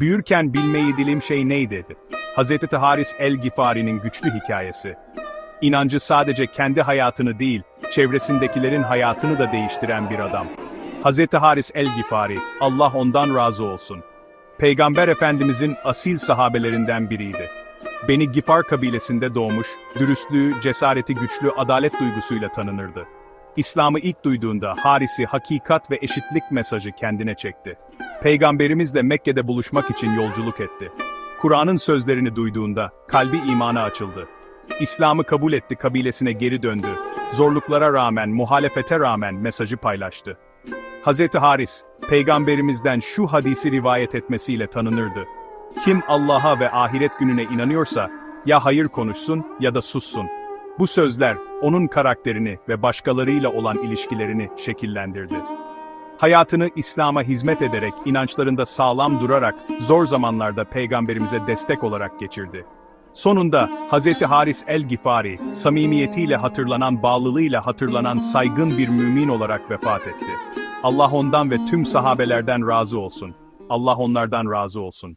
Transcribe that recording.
Büyürken bilmeyi dilim şey neydi? Hazreti Haris el-Gifari'nin güçlü hikayesi. İnancı sadece kendi hayatını değil, çevresindekilerin hayatını da değiştiren bir adam. Hazreti Haris el-Gifari, Allah ondan razı olsun. Peygamber Efendimizin asil sahabelerinden biriydi. Beni Gifar kabilesinde doğmuş, dürüstlüğü, cesareti güçlü, adalet duygusuyla tanınırdı. İslam'ı ilk duyduğunda Haris'i hakikat ve eşitlik mesajı kendine çekti. Peygamberimizle Mekke'de buluşmak için yolculuk etti. Kur'an'ın sözlerini duyduğunda kalbi imana açıldı. İslam'ı kabul etti, kabilesine geri döndü. Zorluklara rağmen, muhalefete rağmen mesajı paylaştı. Hazreti Haris, peygamberimizden şu hadisi rivayet etmesiyle tanınırdı. Kim Allah'a ve ahiret gününe inanıyorsa, ya hayır konuşsun ya da sussun. Bu sözler, onun karakterini ve başkalarıyla olan ilişkilerini şekillendirdi. Hayatını İslam'a hizmet ederek, inançlarında sağlam durarak, zor zamanlarda peygamberimize destek olarak geçirdi. Sonunda Hz. Haris el-Gifari, samimiyetiyle hatırlanan bağlılığıyla hatırlanan saygın bir mümin olarak vefat etti. Allah ondan ve tüm sahabelerden razı olsun. Allah onlardan razı olsun.